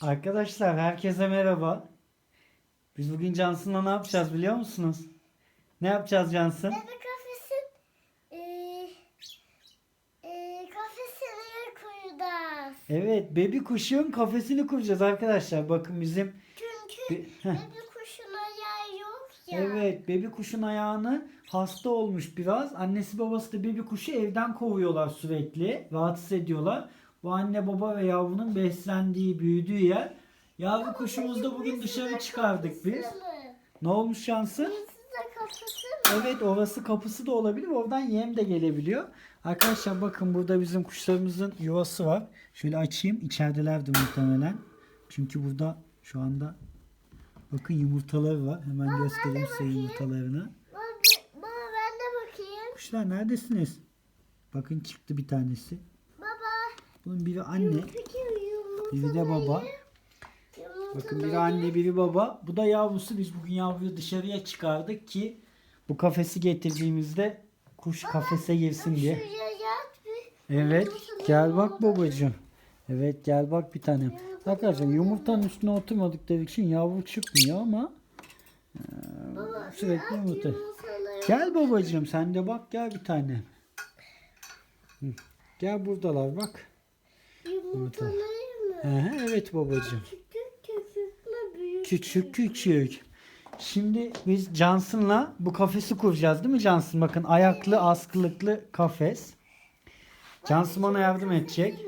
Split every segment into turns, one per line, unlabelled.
Arkadaşlar herkese merhaba. Biz bugün Cansın'la ne yapacağız biliyor musunuz? Ne yapacağız Cansın?
Bebe kafesin eee eee kafesine koyacağız.
Evet, bebi kuşun kafesini kuracağız arkadaşlar. Bakın bizim
Çünkü
Be- Heh.
bebe kuşun ayağı yok ya.
evet bebi kuşun ayağını hasta olmuş biraz. Annesi babası da bebi kuşu evden kovuyorlar sürekli. Rahatsız ediyorlar. Bu anne baba ve yavrunun beslendiği, büyüdüğü yer. Yavru kuşumuzu da bugün dışarı çıkardık biz. Ne olmuş
mi?
Evet orası kapısı da olabilir. Oradan yem de gelebiliyor. Arkadaşlar bakın burada bizim kuşlarımızın yuvası var. Şöyle açayım. İçeridelerdi muhtemelen. Çünkü burada şu anda bakın yumurtaları var. Hemen göstereyim size yumurtalarını.
Baba, baba ben de bakayım.
Kuşlar neredesiniz? Bakın çıktı bir tanesi. Bunun biri anne. Biri de baba. Bakın biri anne biri baba. Bu da yavrusu. Biz bugün yavruyu dışarıya çıkardık ki bu kafesi getirdiğimizde kuş kafese girsin diye. Evet. Gel bak babacığım. Evet gel bak bir tanem. Arkadaşlar yumurtanın üstüne oturmadıkları için yavru çıkmıyor ama
Baba,
sürekli yumurta. Gel babacığım sen de bak gel bir tane. Hı. Gel buradalar bak. Hı hı, evet babacığım.
Küçük küçük mü büyük?
Küçük küçük. Şimdi biz Johnson'la bu kafesi kuracağız değil mi Johnson? Bakın ayaklı askılıklı kafes. Johnson bana yardım edecek.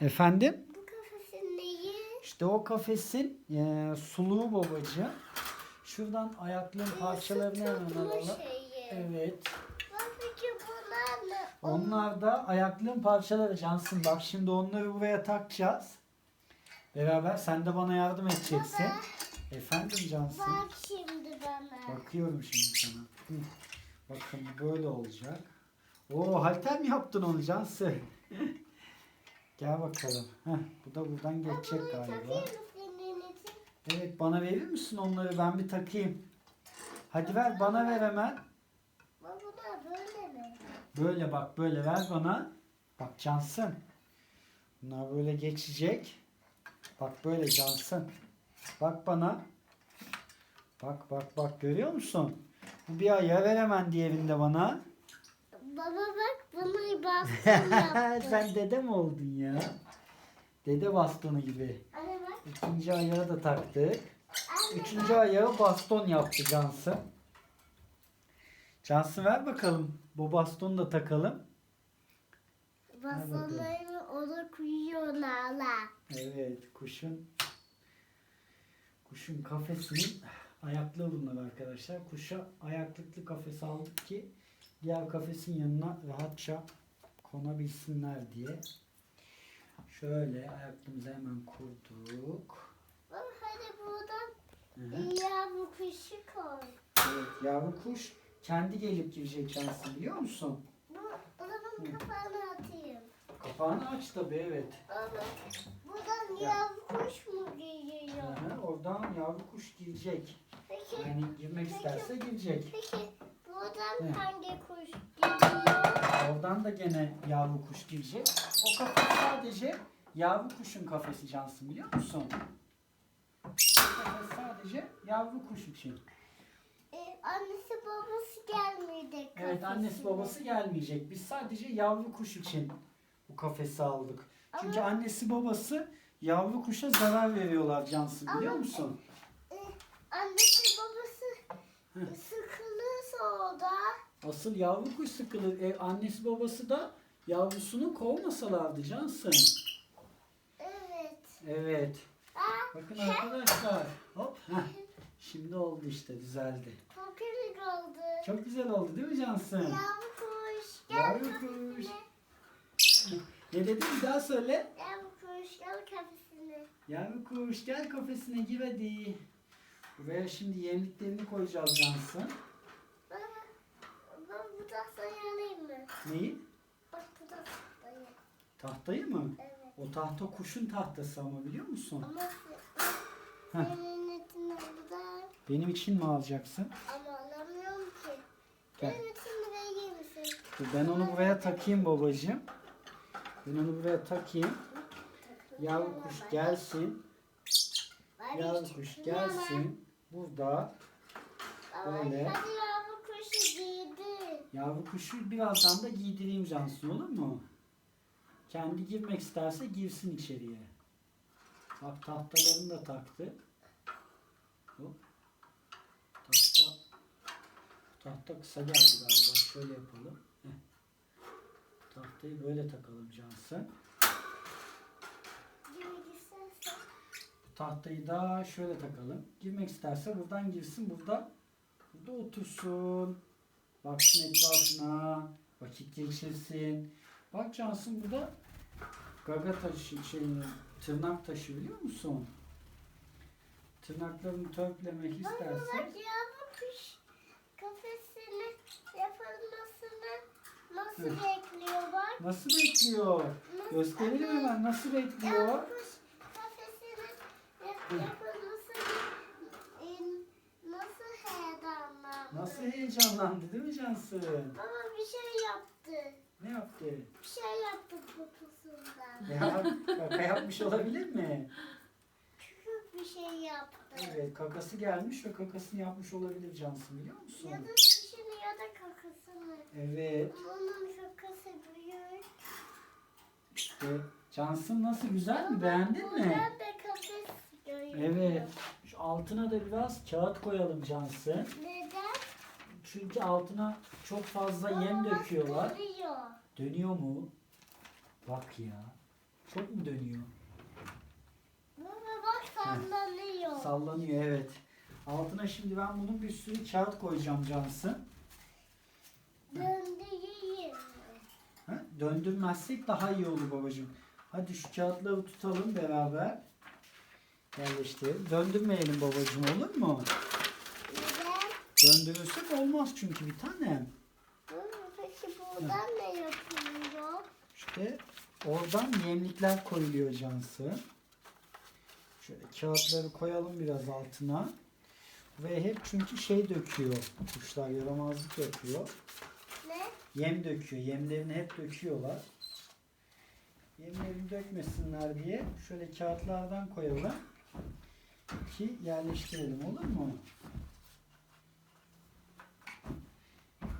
Efendim?
Bu kafesin neyi?
İşte o kafesin e, suluğu babacığım. Şuradan ayaklığın parçalarını hemen alalım. Evet.
Bak peki bunlar ne?
Onlar da ayaklığın parçaları Cansın. Bak şimdi onları buraya takacağız. Beraber sen de bana yardım edeceksin. Efendim Cansın.
Bak şimdi bana.
Bakıyorum şimdi sana. Hı. Bakın böyle olacak. Oo halter mi yaptın onu Cansın? Gel bakalım. Heh, bu da buradan geçecek
Bunu
galiba. Evet bana verir misin onları? Ben bir takayım. Hadi ver bana ver hemen.
Bak bunlar böyle mi?
Böyle bak böyle ver bana. Bak Cansın. Bunlar böyle geçecek. Bak böyle Cansın. Bak bana. Bak bak bak görüyor musun? Bu bir ayağı ver hemen diğerinde bana.
Baba bak bunu bastım yaptı.
Sen dede mi oldun ya? Dede bastonu gibi.
Anne bak.
İkinci ayağı da taktık.
Anne
Üçüncü ayağı baston yaptı Cansın. Cansın ver bakalım. Bu bastonu da takalım.
basonlarını ona koyuyorlar.
Evet kuşun kuşun kafesinin ayaklı bunlar arkadaşlar. Kuşa ayaklıklı kafes aldık ki diğer kafesin yanına rahatça konabilsinler diye. Şöyle ayaklığımızı hemen kurduk.
Baba hadi buradan
Evet.
ya bu kuşu koy.
evet yavru kuş kendi gelip girecek şansın biliyor musun?
Bu, bunun kapağını atayım.
Kapağını aç tabii evet.
Baba buradan
Ya.
yavru kuş mu geliyor?
Aha, oradan yavru kuş girecek.
Peki,
Yani girmek isterse girecek.
peki buradan
Evet.
hangi kuş geliyor?
Oradan da gene yavru kuş girecek. O kafes sadece yavru kuşun kafesi cansın biliyor musun? O kafes sadece yavru kuş için.
Annesi babası gelmeyecek.
Evet annesi babası gelmeyecek. Biz sadece yavru kuş için bu kafesi aldık. Çünkü
Ama-
annesi babası yavru kuşa zarar veriyorlar cansın biliyor
Ama-
musun?
Ee, annesi babası sıkılırsa o da.
Asıl yavru kuş sıkılır. E, annesi babası da yavrusunu kovmasalardı cansın.
Evet.
Evet.
Aa,
Bakın arkadaşlar. Hop. Heh. Şimdi oldu işte düzeldi.
Popüler oldu.
Çok güzel oldu değil mi Cansın?
Yavru kuş gel
Yavru kuş. Ne dedin bir daha söyle.
Yavru kuş gel kafesine.
Yavru kuş gel kafesine gir hadi. Buraya şimdi yemliklerini koyacağız Cansın.
Baba, baba bu tahtayı alayım mı?
Neyi?
Bak bu tahtayı.
Tahtayı mı?
Evet.
O tahta kuşun tahtası ama biliyor musun?
Ama
Heh.
se- senin için burada
Benim için mi alacaksın?
ama alamıyorum ki.
Gel.
Benim için misin?
Dur, Ben onu buraya takayım babacığım. Ben onu buraya takayım. Yavru kuş gelsin. Yavru kuş gelsin. Burada Böyle.
Hadi yavru kuşu giydi.
yavru kuşu birazdan da giydireyim Cansu olur mu? Kendi girmek isterse girsin içeriye. Bak tahtalarını da taktı. Hop. Tahta kısa geldi galiba. Şöyle yapalım. Heh. Tahtayı böyle takalım
istersen.
Bu tahtayı da şöyle takalım. Girmek isterse buradan girsin. Burada burada otursun. Baksın etrafına. Vakit geçirsin. Bak Cansın burada gaga taşı şey, tırnak taşı biliyor musun? Tırnaklarını törpülemek
Baba
isterse
bak yavru kuş kafesini yapılmasını nasıl bekliyor bak.
nasıl bekliyor?
Nasıl-
Gösterelim hemen nasıl bekliyor?
Yapılmasını nasıl heyecanlandı.
Nasıl heyecanlandı değil mi Cansın?
Baba bir şey yaptı.
Ne yaptı?
Bir şey yaptı poposundan.
Ya kaka yapmış olabilir mi?
Küçük bir şey yaptı.
Evet kakası gelmiş ve kakasını yapmış olabilir Cansın biliyor musun?
Ya da kuşunu ya da kakasını.
Evet.
Onun kakası büyük.
İşte Cansın nasıl güzel mi? Beğendin mi?
Buradan da kafes görüyorum.
Evet. Şu altına da biraz kağıt koyalım Cansın.
Neden?
Çünkü altına çok fazla yem
Baba bak
döküyorlar.
dönüyor.
Dönüyor mu? Bak ya. Çok mu dönüyor?
Baba bak sallanıyor.
Sallanıyor evet. Altına şimdi ben bunun bir sürü kağıt koyacağım Cansın.
Döndüreyim.
Ha? Döndürmezsek daha iyi olur babacığım. Hadi şu kağıtları tutalım beraber. Yerleştirelim. Döndürmeyelim babacığım olur mu?
Neden?
Döndürürsek olmaz çünkü bir tanem.
Baba peki buradan ne yapılıyor?
İşte oradan yemlikler koyuluyor Cansı. Şöyle kağıtları koyalım biraz altına. Ve hep çünkü şey döküyor. Kuşlar yaramazlık yapıyor. Yem döküyor. Yemlerini hep döküyorlar. Yemlerini dökmesinler diye şöyle kağıtlardan koyalım. Ki yerleştirelim olur mu?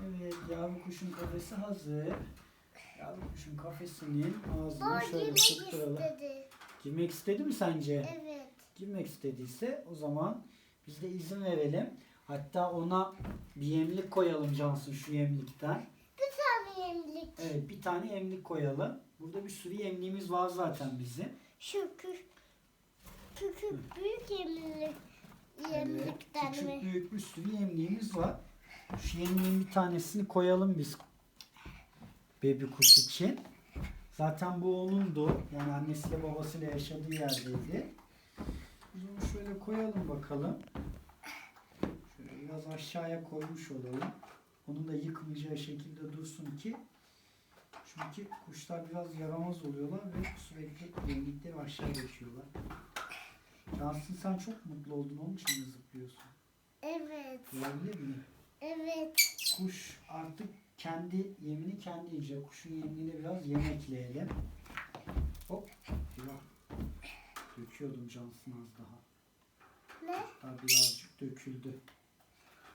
Evet yavru kuşun kafesi hazır. Yavru kuşun kafesinin ağzını
Baba
şöyle tutturalım.
istedi.
Girmek istedi mi sence?
Evet.
Girmek istediyse o zaman biz de izin verelim. Hatta ona bir yemlik koyalım Cansu şu yemlikten.
Bir tane yemlik.
Evet bir tane yemlik koyalım. Burada bir sürü yemliğimiz var zaten bizim.
Şu küçük, küçük büyük yemlik.
Evet,
Yemlikten
küçük
mi?
büyük bir sürü yemliğimiz var. Şu yemliğin bir tanesini koyalım biz bebi kuş için. Zaten bu onundu. Yani annesiyle babasıyla yaşadığı yerdeydi. Zaman şöyle koyalım bakalım. Şöyle biraz aşağıya koymuş olalım. Onu da yıkmayacağı şekilde dursun ki çünkü kuşlar biraz yaramaz oluyorlar ve sürekli yemlikleri aşağı geçiyorlar. Cansın sen çok mutlu oldun onun için mi zıplıyorsun?
Evet.
Olabilir mi?
Evet.
Kuş artık kendi yemini kendi yiyecek. Kuşun yemine biraz yem ekleyelim. Hop. Biraz döküyordum Cansın az daha.
Ne?
Daha birazcık döküldü.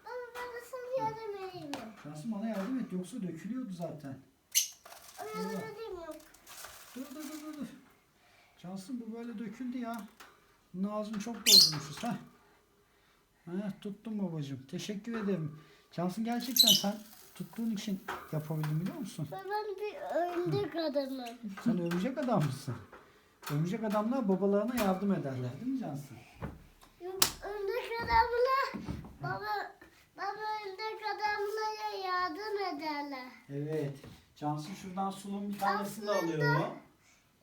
Baba bana sana yardım edeyim mi?
Cansın bana yardım et yoksa dökülüyordu zaten.
O yardım edeyim yok.
Dur dur dur dur. dur. Cansın bu böyle döküldü ya. Bunun ağzını çok doldurmuşuz ha. Heh, tuttum babacığım. Teşekkür ederim. Cansın gerçekten sen tuttuğun için yapabildin biliyor musun?
Ben bir örümcek adamım.
Sen örümcek adam mısın? Örümcek adamlar babalarına yardım ederler değil mi Cansın?
Yok örümcek adamla baba baba örümcek adamlara yardım ederler.
Evet. Cansın şuradan sulun bir tanesini de
Aslında-
alıyor.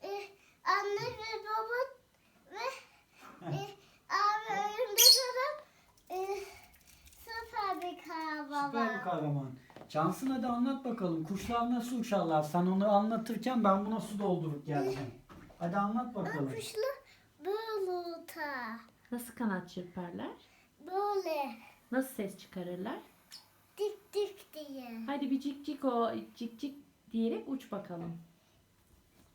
Eh, anne ve baba ve eh, abi örümcek adam eh, süper bir kahraman.
Süper bir kahraman. Cansın hadi anlat bakalım. Kuşlar nasıl uçarlar? Sen onu anlatırken ben buna su doldurup geleceğim. Hadi anlat bakalım.
Kuşlu böyle uçar.
Nasıl kanat çırparlar?
Böyle
Nasıl ses çıkarırlar?
dik dik diye.
Hadi bir cik cik o cik cik diyerek uç bakalım.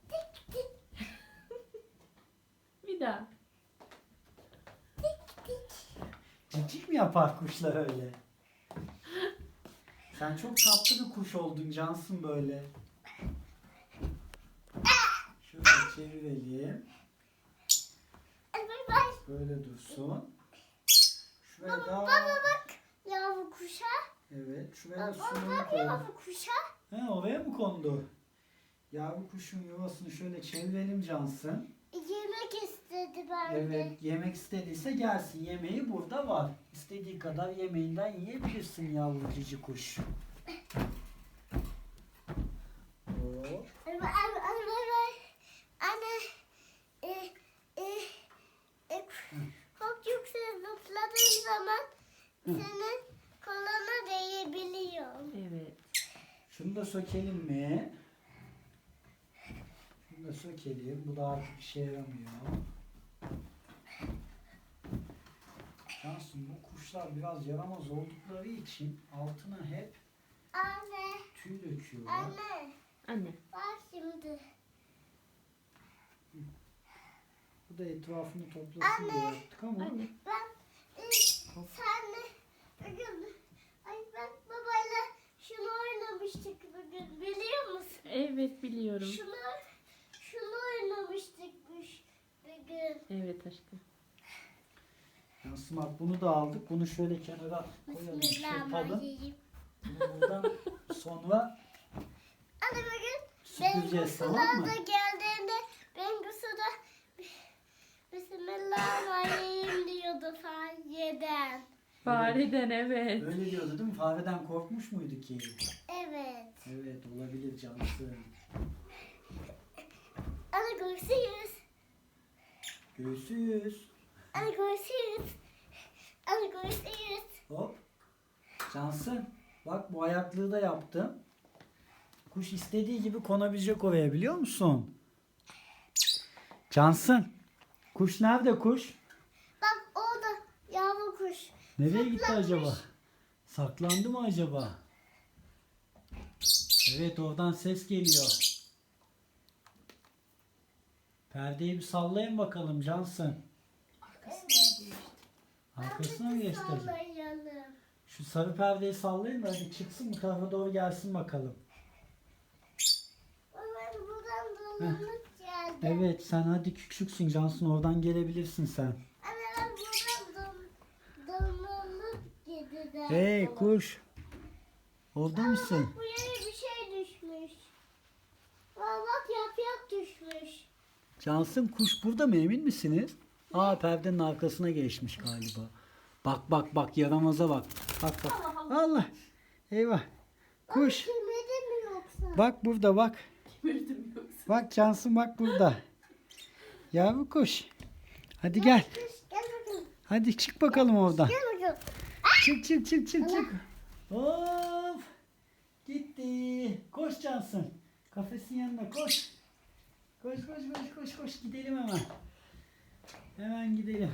daha.
Cicik mi yapar kuşlar öyle? Sen çok tatlı bir kuş oldun Cansın böyle. Şöyle çevirelim. Böyle dursun. Şuraya da
Baba bak. Yavru kuşa.
evet şuraya da
Baba bak
koyalım.
yavru kuşa.
He oraya mı kondu? Yavru kuşun yuvasını şöyle çevirelim Cansın.
Yemek istedi bence.
Evet yemek istediyse gelsin. Yemeği burada var. İstediği kadar yemeğinden yiyebilirsin yavru cici kuş. Hop.
Anne, anne, anne, anne, anne, e, e, e, çok yüksek zıpladığın zaman senin koluna değebiliyor.
Evet.
Şunu da sökelim mi? Şunu da sökelim. Bu da artık işe yaramıyor. Cansın bu kuşlar biraz yaramaz oldukları için altına hep
Anne,
tüy döküyorlar.
anne,
Anne.
bak şimdi.
Bu da etrafını toplasın diye
Anne.
yaptık ama
Anne.
Ben, e, senle bugün, ay ben babayla şunu oynamıştık bugün, biliyor musun?
Evet biliyorum.
Şunu, şunu oynamıştık biz bugün.
Evet aşkım.
Cansın bak bunu da aldık. Bunu şöyle kenara koyalım. Çırpalım.
Bismillahirrahmanirrahim.
Bunu buradan sonra
Anne bugün
süpüreceğiz tamam mı?
de geldiğinde Bengüsü'de Bismillahirrahmanirrahim diyordu fareden.
Fareden evet.
Öyle diyordu değil mi? Fareden korkmuş muydu ki?
Evet.
Evet olabilir Cansın.
Anne görüşürüz.
Göğsüz.
Anne görüşürüz. Anne görüşürüz.
Hop. Cansın. Bak bu ayaklığı da yaptım. Kuş istediği gibi konabilecek oraya biliyor musun? Cansın. Kuş nerede kuş?
Bak orada yavru kuş.
Nereye gitti
Saklanmış.
acaba? Saklandı mı acaba? Evet oradan ses geliyor. Perdeyi bir sallayın bakalım Cansın. Arkasına mı geçti?
Sallayalım.
Şu sarı perdeyi sallayın da hadi çıksın bu tarafa doğru gelsin bakalım.
Ben buradan dolanıp.
Evet sen hadi küçüksün Cansın oradan gelebilirsin sen.
Ben buradan dolanıp gideceğim.
Hey kuş. Orada mısın?
Buraya bir şey düşmüş. Aa, bak yaprak düşmüş.
Cansın kuş burada mı emin misiniz? Aa perdenin arkasına geçmiş galiba. Bak bak bak yaramaza bak. Bak bak. Allah. Eyvah. Kuş.
Kemedi mi yoksa?
Bak burada bak.
Kemirdim yoksa.
Bak Cansın bak burada. Yavru kuş. Hadi gel. Hadi çık bakalım oradan. Çık çık çık çık çık. Of. Gitti. Koş Cansın. Kafesin yanına koş. Koş koş koş koş koş gidelim hemen. Hemen gidelim.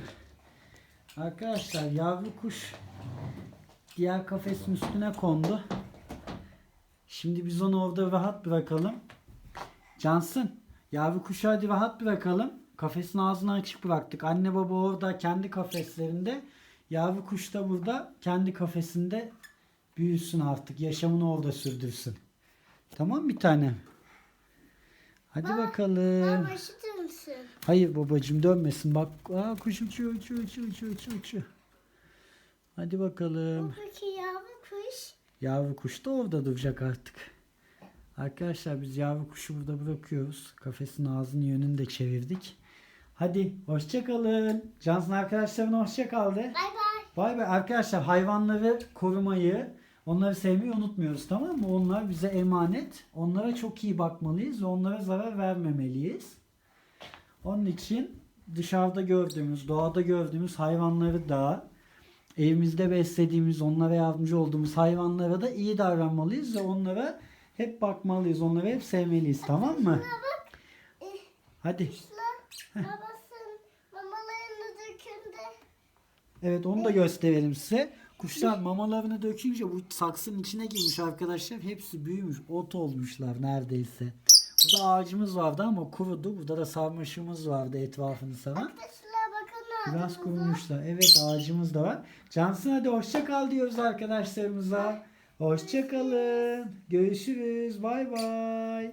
Arkadaşlar yavru kuş diğer kafesin üstüne kondu. Şimdi biz onu orada rahat bırakalım. Cansın yavru kuşu hadi rahat bırakalım. Kafesin ağzını açık bıraktık. Anne baba orada kendi kafeslerinde. Yavru kuş da burada kendi kafesinde büyüsün artık. Yaşamını orada sürdürsün. Tamam bir tanem. Hadi bakalım.
Baba işitir misin?
Hayır babacığım dönmesin. Bak aa, kuş uçuyor uçuyor uçuyor uçuyor uçuyor uçuyor. Hadi bakalım.
Buradaki yavru kuş.
Yavru kuş da orada duracak artık. Arkadaşlar biz yavru kuşu burada bırakıyoruz. Kafesin ağzının yönünü de çevirdik. Hadi hoşça kalın. Cansın arkadaşlarına hoşça kal de.
Bay bay.
Vay be arkadaşlar hayvanları korumayı, onları sevmeyi unutmuyoruz tamam mı? Onlar bize emanet. Onlara çok iyi bakmalıyız ve onlara zarar vermemeliyiz. Onun için dışarıda gördüğümüz, doğada gördüğümüz hayvanları da evimizde beslediğimiz, onlara yardımcı olduğumuz hayvanlara da iyi davranmalıyız ve onlara hep bakmalıyız. Onları hep sevmeliyiz tamam mı? Hadi.
Babasının mamalarını dökündü.
Evet onu da gösterelim size. Kuşlar mamalarını dökünce bu saksının içine girmiş arkadaşlar. Hepsi büyümüş. Ot olmuşlar neredeyse. Burada ağacımız vardı ama kurudu. Burada da sarmaşığımız vardı etrafını saran.
Arkadaşlar bakın
Biraz kurumuşlar. Evet ağacımız da var. Cansın hadi hoşça kal diyoruz arkadaşlarımıza. Hoşça kalın. Görüşürüz. Bay bay.